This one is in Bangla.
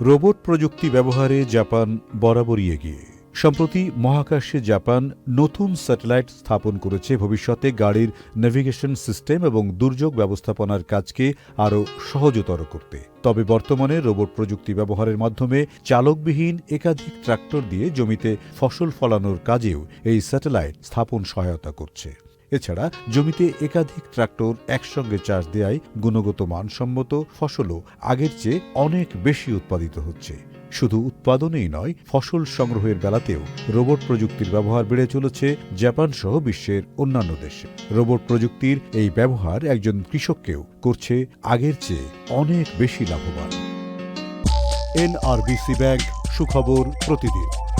রোবট প্রযুক্তি ব্যবহারে জাপান বরাবরই এগিয়ে। সম্প্রতি মহাকাশে জাপান নতুন স্যাটেলাইট স্থাপন করেছে। ভবিষ্যতে গাড়ির নেভিগেশন সিস্টেম এবং দুর্যোগ ব্যবস্থাপনার কাজকে আরও সহজতর করতে। তবে বর্তমানে রোবট প্রযুক্তি ব্যবহারের মাধ্যমে চালকবিহীন একাধিক ট্রাক্টর দিয়ে জমিতে ফসল ফলানোর কাজেও এই স্যাটেলাইট স্থাপন সহায়তা করছে। এছাড়া জমিতে একাধিক ট্রাক্টর একসঙ্গে চাষ দেয়ায় গুণগত মানসম্মত ফসলও আগের চেয়ে অনেক বেশি উৎপাদিত হচ্ছে। শুধু উৎপাদনেই নয়, ফসল সংগ্রহের বেলাতেও রোবট প্রযুক্তির ব্যবহার বেড়ে চলেছে জাপান সহ বিশ্বের অন্যান্য দেশে। রোবট প্রযুক্তির এই ব্যবহার একজন কৃষককেও করছে আগের চেয়ে অনেক বেশি লাভবান। এনআরবিসি ব্যাংক, সুখবর প্রতিদিন।